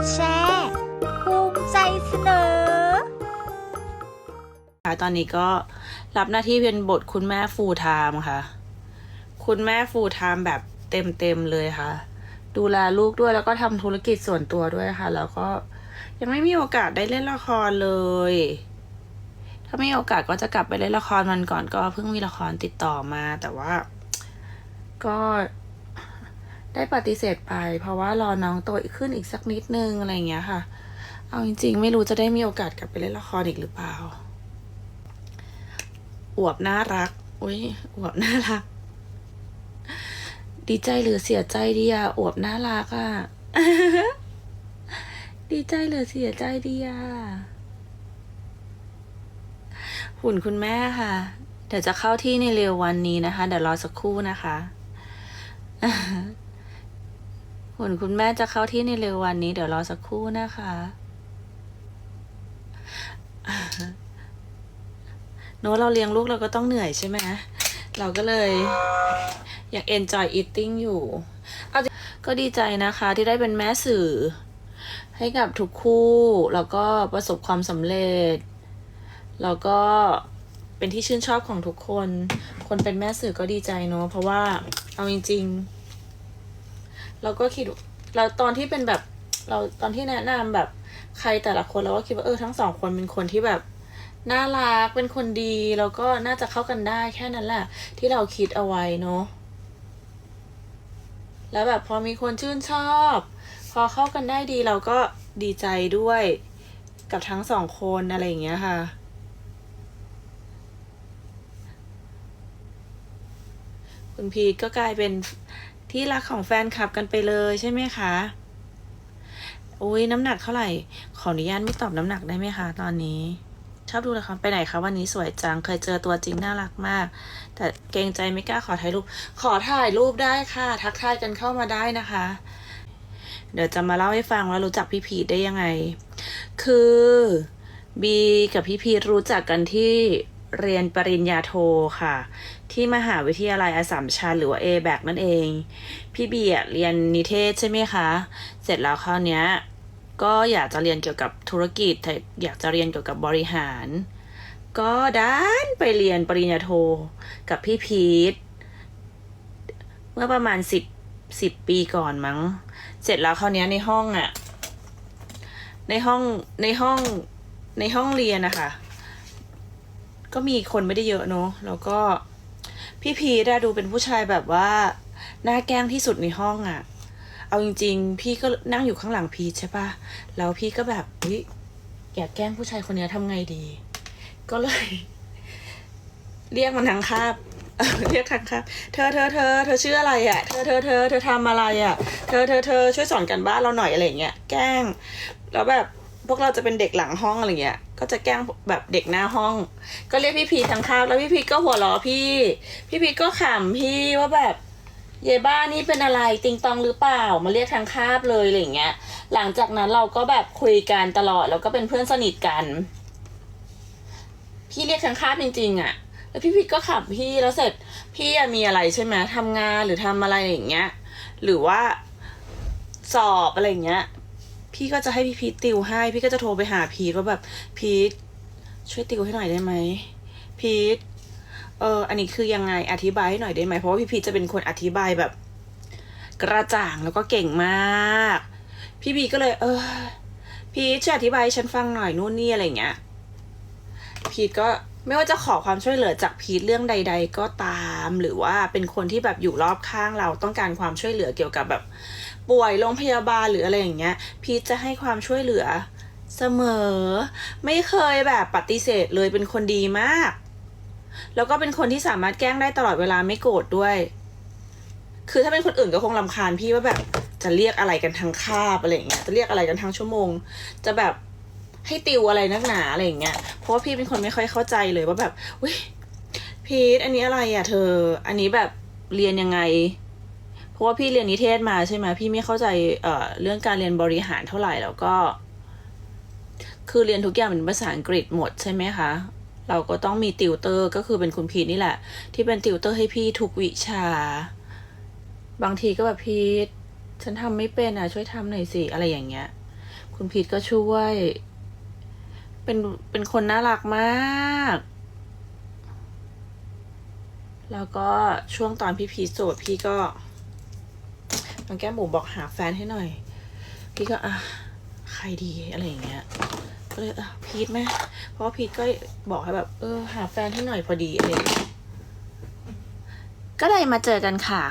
ดแชร์ภูมิใจเสนอค่ะตอนนี้ก็รับหน้าที่เป็นบทคุณแม่ฟูลไทม์ค่ะ คุณแม่ฟูลไทม์แบบเต็มเต็มๆเลยค่ะ ดูแลลูกด้วยแล้วก็ทำธุรกิจส่วนตัวด้วยค่ะ แล้วก็ยังไม่มีโอกาสได้เล่นละครเลย ถ้ามีโอกาสก็จะกลับไปเล่นละครมันก่อนก็เพิ่งมีละครติดต่อมาแต่ว่า ก็ ได้ปฏิเสธไป เพราะว่ารอน้องโตอีกขึ้นอีกสักนิดนึงอะไรอย่างเงี้ยค่ะ เอาจริง ๆ ไม่รู้จะได้มีโอกาสกลับไปเล่นละครอีกหรือเปล่า อวบน่ารัก อุ้ยอวบน่ารัก ดีใจหรือเสียใจดีอะอวบน่ารักอะดีใจหรือเสียใจดีอะหุ่นคุณแม่ค่ะ เดี๋ยวจะเข้าที่ในเร็ววันนี้นะคะ เดี๋ยวรอสักครู่นะคะ หุ่นคุณแม่จะเข้าที่ในเร็ววันนี้ เดี๋ยวรอสักครู่นะคะ โน้เราเลี้ยงลูกเราก็ต้องเหนื่อยใช่ไหมเราก็เลยอยาก enjoy eating อยู่ เอาก็ดีใจนะคะที่ได้เป็นแม่สื่อ ให้กับทุกคู่ แล้วก็ประสบความสำเร็จ แล้วก็เป็นที่ชื่นชอบของทุกคน คนเป็นแม่สื่อก็ดีใจเนอะเพราะว่าเอาจริง ๆ เราก็คิดเราตอนที่เป็นแบบเราตอนที่แนะนำแบบใครแต่ละคนเราก็คิดว่าเออทั้งสองคนเป็นคนที่แบบน่ารักเป็นคนดีแล้วก็น่าจะเข้ากันได้แค่นั้นแหละที่เราคิดเอาไว้เนาะแล้วแบบพอมีคนชื่นชอบ พอเข้ากันได้ดีเราก็ดีใจด้วยกับทั้งสองคนอะไรอย่างเงี้ยค่ะ คุณพีทก็กลายเป็น ที่รักของแฟนคลับกันไปเลยใช่ไหมคะอุ้ยน้ำหนักเท่าไหร่ ขออนุญาตไม่ตอบน้ำหนักได้ไหมคะ ตอนนี้ ชอบดูละครไปไหนคะวันนี้สวยจัง เคยเจอตัวจริงน่ารักมาก แต่เกรงใจไม่กล้าขอถ่ายรูป ขอถ่ายรูปได้ค่ะ ทักทายกันเข้ามาได้นะคะ เดี๋ยวจะมาเล่าให้ฟังว่ารู้จักพี่พีทได้ยังไง คือบีกับพี่พีทรู้จักกันที่ เรียนปริญญาโทค่ะ ที่มหาวิทยาลัยอสัมชัญหรือว่า a b a c นั่นเอง พี่เบีอะเรียนนิเทศใช่ไหมคะ เสร็จแล้วคราวเนี้ยก็อยากจะเรียนเกี่ยวกับธุรกิจ อยากจะเรียนเกี่ยวกับบริหาร ก็ดันไปเรียนปริญญาโทกับพี่พีทเมื่อประมาณสิบสิบปีก่อนมั้ง เสร็จแล้วคราวเนี้ยในห้องอะในห้องในห้องในห้องเรียนนะคะ ก็มีคนไม่ได้เยอะเนอะแล้วก็พี่พีทอะดูเป็นผู้ชายแบบว่าหน่าแกล้งที่สุดในห้องอะเอาจริง ๆ พี่ก็นั่งอยู่ข้างหลังพีใช่ปะแล้วพี่ก็แบบเฮ้ยอยากแกล้งผู้ชายคนนี้ทำไงดี ก็เลย เรียกมันทางคาบเรียกทางคาบเธอเธอเธอเธอชื่ออะไรอะ่ะ เธอเธอเธอเธอทำอะไรอะ่ะ เธอเธอเธอช่วยสอนกันบ้านเราหน่อยอะไรเงี้ย แกล้ง แล้วแบบ พวกเราจะเป็นเด็กหลังห้องอะไรเงี้ย ก็จะแกล้งแบบเด็กหน้าห้อง ก็เรียกพี่พีทางคาบแล้วพี่พีก็หัวเราะพี่ พี่พีก็ขำพี่ว่าแบบเยบ้านี่เป็นอะไรติงตองหรือเปล่ามาเรียกทางคาบเลยอะไรอย่างเงี้ย หลังจากนั้นเราก็แบบคุยกันตลอดแล้วก็เป็นเพื่อนสนิทกัน พี่เรียกทางคาบจริงๆอะ่ะ แล้วพี่พีก็ขับพี่แล้วเสร็จ พี่อะมีอะไรใช่ไหมทำงานหรือทำอะไรอย่างเงี้ย หรือว่าสอบอะไรอย่างเงี้ย พี่ก็จะให้พี่พีทติวให้ พี่ก็จะโทรไปหาพีทว่าแบบพีทช่วยติวให้หน่อยได้ไหมพีทเอออันนี้คือยังไงอธิบายให้หน่อยได้ไหมเพราะว่าพี่พีชจะเป็นคนอธิบายแบบ กระจ่างแล้วก็เก่งมาก พี่บีก็เลย เออพีชช่วยอธิบายให้ฉันฟังหน่อยนู่นนี่อะไรเงี้ยพีทก็ ไม่ว่าจะขอความช่วยเหลือจากพีทเรื่องใด ๆ ก็ตาม หรือว่าเป็นคนที่แบบอยู่รอบข้างเราต้องการความช่วยเหลือเกี่ยวกับแบบป่วยโรงพยาบาลหรืออะไรอย่างเงี้ย พีทจะให้ความช่วยเหลือเสมอ ไม่เคยแบบปฏิเสธเลยเป็นคนดีมาก แล้วก็เป็นคนที่สามารถแกล้งได้ตลอดเวลาไม่โกรธด้วย คือถ้าเป็นคนอื่นก็คงลำคาญพี่ว่าแบบจะเรียกอะไรกันทั้งคาบอะไรอย่างเงี้ยจะเรียกอะไรกันทั้งชั่วโมง จะแบบ ให้ติวอะไรนักหนาอะไรอย่างเงี้ยเพราะว่าพี่เป็นคนไม่ค่อยเข้าใจเลยว่าแบบเว้ยพีทอันนี้อะไรอะ เธอ อันนี้แบบเรียนยังไง เพราะว่าพี่เรียนนิเทศมาใช่ไหมพี่ไม่เข้าใจเอ่อเรื่องการเรียนบริหารเท่าไหร่แล้วก็ คือเรียนทุกอย่างเป็นภาษาอังกฤษหมดใช่ไหมคะเราก็ต้องมีติวเตอร์ก็คือเป็นคุณพีทนี่แหละ ที่เป็นติวเตอร์ให้พี่ทุกวิชา บางทีก็แบบพีทฉันทำไม่เป็นอะช่วยทำหน่อยสิอะไรอย่างเงี้ย คุณพีทก็ช่วย เป็นเป็นคนน่ารักมาก แล้วก็ช่วงตอนพี่พีทโสดพี่ก็น้องแก้มหมูบอกหาแฟนให้หน่อย พี่ก็อะใครดีอะไรอย่างเงี้ยก็เลยอะพีทไหมเพราะพีทก็บอกให้แบบ เออ หาแฟนให้หน่อยพอดีอะไรองก็เลยมาเจอกันค่ะ